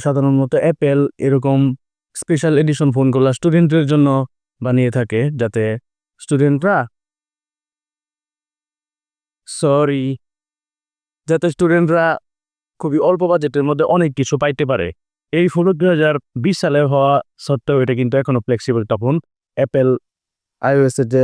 সাধারণত অ্যাপেল এরকম special edition ফোনগুলো স্টুডেন্টদের জন্য বানিয়ে থাকে যাতে স্টুডেন্টরা সরি যাতে স্টুডেন্টরা খুবই অল্প বাজেটের মধ্যে অনেক কিছু পাইতে পারে। এই ফোন দুই হাজার বিশ সালে হওয়া সত্ত্বেও এটা কিন্তু এখনও ফ্লেক্সিবল ফোন অ্যাপেল আইওএস এর যে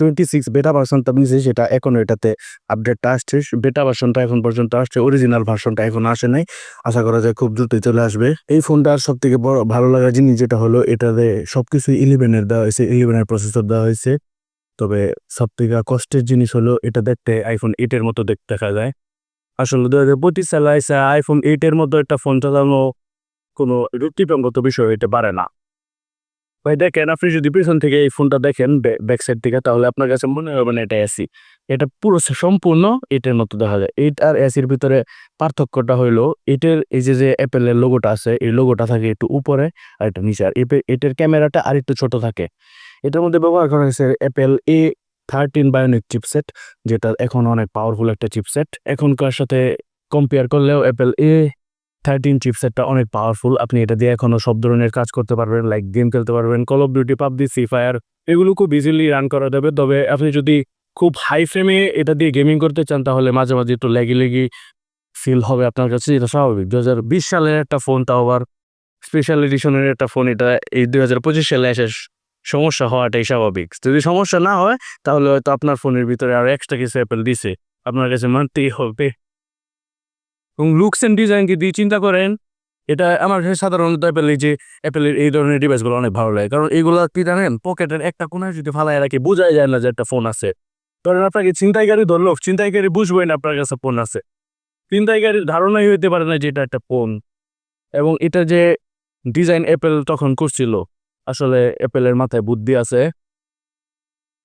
টোয়েন্টি সিক্স বেটা ভার্সনটা নিয়েছে সেটা এখনও এটাতে আপডেটটা আসছে। বেটা ভার্সনটা এখন পর্যন্ত আসছে অরিজিনাল ভার্সনটা এখন আসে নাই। আশা করা যায় খুব দ্রুতই চলে আসবে। এই ফোনটার সব থেকে বড় ভালো লাগার জিনিস যেটা হলো, এটাতে সবকিছু ইলেভেনের দেওয়া হয়েছে ইলেভেনের প্রসেসর দেওয়া হয়েছে। তবে সব থেকে কষ্টের জিনিস হলো, এটা দেখতে আইফোন এইটের মতো দেখতে দেখা যায়। আসলে দু হাজার পঁচিশ সালে আইফোন এইটের মতো একটা ফোন চালানো কোনো রুক্তিপঙ্গত বিষয় হইতে পারে না। ভাই, দেখেন আপনি যদি পিছন থেকে এই ফোনটা দেখেন ব্যাক সাইড থেকে, তাহলে আপনার কাছে মনে হবে না এটা এসি এটা পুরো সম্পূর্ণ এটার মতো দেখা যায়। এইট আর এসির ভিতরে পার্থক্যটা হইল, এটার এই যে যে অ্যাপেলের লোগোটা আছে, এই লোগোটা থাকে একটু উপরে আর এটা নিচে। আর এটার ক্যামেরাটা আর একটু ছোট থাকে। এটার মধ্যে ব্যবহার করা হয়েছে Apple A thirteen bionic chipset যেটা এখন অনেক পাওয়ারফুল একটা চিপসেট এখনকার সাথে কম্পেয়ার করলেও অ্যাপেল এ থার্টিন চিপসেটটা অনেক পাওয়ারফুল আপনি এটা দিয়ে এখনও সব ধরনের কাজ করতে পারবেন লাইক গেম খেলতে পারবেন call of duty PUBG free fire এগুলো খুব ইজিলি রান করা যাবে। তবে আপনি যদি খুব হাই ফ্রেমে এটা দিয়ে গেমিং করতে চান, তাহলে মাঝে মাঝে একটু লেগি লেগি ফিল হবে আপনার কাছে। এটা স্বাভাবিক। দু হাজার বিশ সালের একটা ফোন তাও আবার স্পেশাল এডিশনের একটা ফোন এটা এই দুই হাজার পঁচিশ সালে এসে সমস্যা হওয়াটাই স্বাভাবিক। যদি সমস্যা না হয়, তাহলে হয়তো আপনার ফোনের ভিতরে আরও এক্সট্রা কিছু অ্যাপেল দিছে। আপনার কাছে মানতেই হবে। এবং লুকস এন্ড ডিজাইনকে দিয়ে চিন্তা করেন, এটা আমার সাধারণত অ্যাপেল যে অ্যাপেলের এই ধরনের ডিভাইসগুলো অনেক ভালো লাগে। কারণ এইগুলো কি জানেন, পকেটের একটা কোনায় যদি ফালায় রাখি, বোঝাই যায় না যে একটা ফোন আছে। ধরেন আপনাকে ছিনতাইকারী ধরলো ছিনতাইকারী বুঝবোই না আপনার কাছে ফোন আছে। ছিনতাইকারীর ধারণাই হইতে পারে না যে এটা একটা ফোন এবং এটা যে ডিজাইন অ্যাপেল তখন করছিল, আসলে অ্যাপেলের মাথায় বুদ্ধি আছে।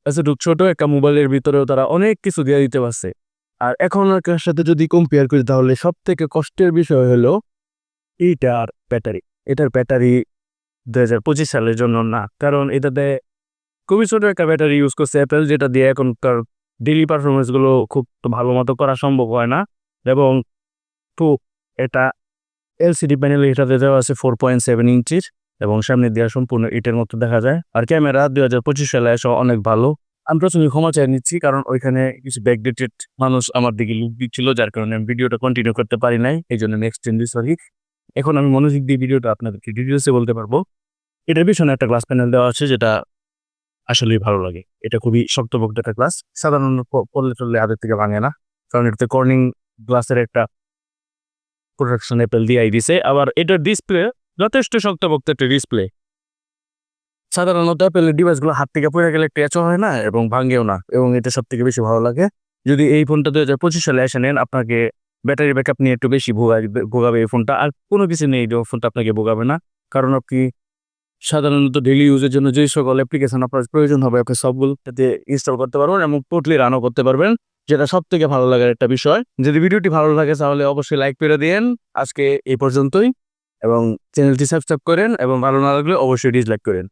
এতটুক ছোট একটা মোবাইলের ভিতরেও তারা অনেক কিছু দিয়ে দিতে পারছে। আর এখনকার সাথে যদি কম্পেয়ার করি তাহলে সব থেকে কষ্টের বিষয় হলো এইটার ব্যাটারি। এটার ব্যাটারি দু হাজার পঁচিশ সালের জন্য না, কারণ এটাতে খুবই ছোট একটা ব্যাটারি ইউজ করছে অ্যাপেল যেটা দিয়ে এখনকার ডেলি পারফরমেন্সগুলো খুব ভালো মতো করা সম্ভব হয় না। এবং তো এটা এলসিডি প্যানেল এটাতে দেওয়া আছে ফোর পয়েন্ট সেভেন ইঞ্চির এবং সামনে দেওয়া সম্পূর্ণ ইটের মতো দেখা যায়। আর ক্যামেরা দুই হাজার পঁচিশ সালে এসে অনেক ভালো। আমি প্রথমে ক্ষমা চাই নিচ্ছি, কারণ ওইখানে কিছু ব্যাকডেটেড মানুষ আমার দিকে লুক দিচ্ছিল, যার কারণে আমি ভিডিওটা কন্টিনিউ করতে পারি নাই, এই জন্য নেক্সট দিন সরি এখন আমি মনোযোগ দিয়ে ভিডিওটা আপনাদেরকে ডিটেলসে বলতে পারব। এটার পিছনে একটা গ্লাস প্যানেল দেওয়া আছে, যেটা আসলেই ভালো লাগে। এটা খুবই শক্তপোক্ত একটা গ্লাস সাধারণত প- পড়লে টরলে হাতের থেকে ভাঙে না, কারণ এটাতে কর্নিং গ্লাসের একটা প্রোটেকশন অ্যাপেল দিয়াই দিছে। আবার এটার ডিসপ্লে যথেষ্ট শক্তপোক্ত একটা ডিসপ্লে সাধারণত অ্যাপেলের ডিভাইসগুলো হাত থেকে পড়ে গেলে ক্র্যাচও হয় না এবং ভাঙেও না এবং এটা সব থেকে বেশি ভালো লাগে। যদি এই ফোনটা দু হাজার পঁচিশ সালে এসে নেন আপনাকে ব্যাটারি ব্যাকআপ নিয়ে একটু বেশি ভোগাবে এই ফোনটা। আর কোনো কিছু নেই ফোনটা আপনাকে ভোগাবে না। কারণ আপনি সাধারণত ডেলি ইউজের জন্য যে সকল অ্যাপ্লিকেশন আপনার প্রয়োজন হবে, আপনি সবগুলোতে ইনস্টল করতে পারবেন এবং টোটালি রানও করতে পারবেন, যেটা সব থেকে ভালো লাগার একটা বিষয়। যদি ভিডিওটি ভালো লাগে তাহলে অবশ্যই লাইক করে দিন আজকে এই পর্যন্তই। এবং চ্যানেলটি সাবস্ক্রাইব করেন এবং ভালো না লাগলে অবশ্যই ডিসলাইক করেন।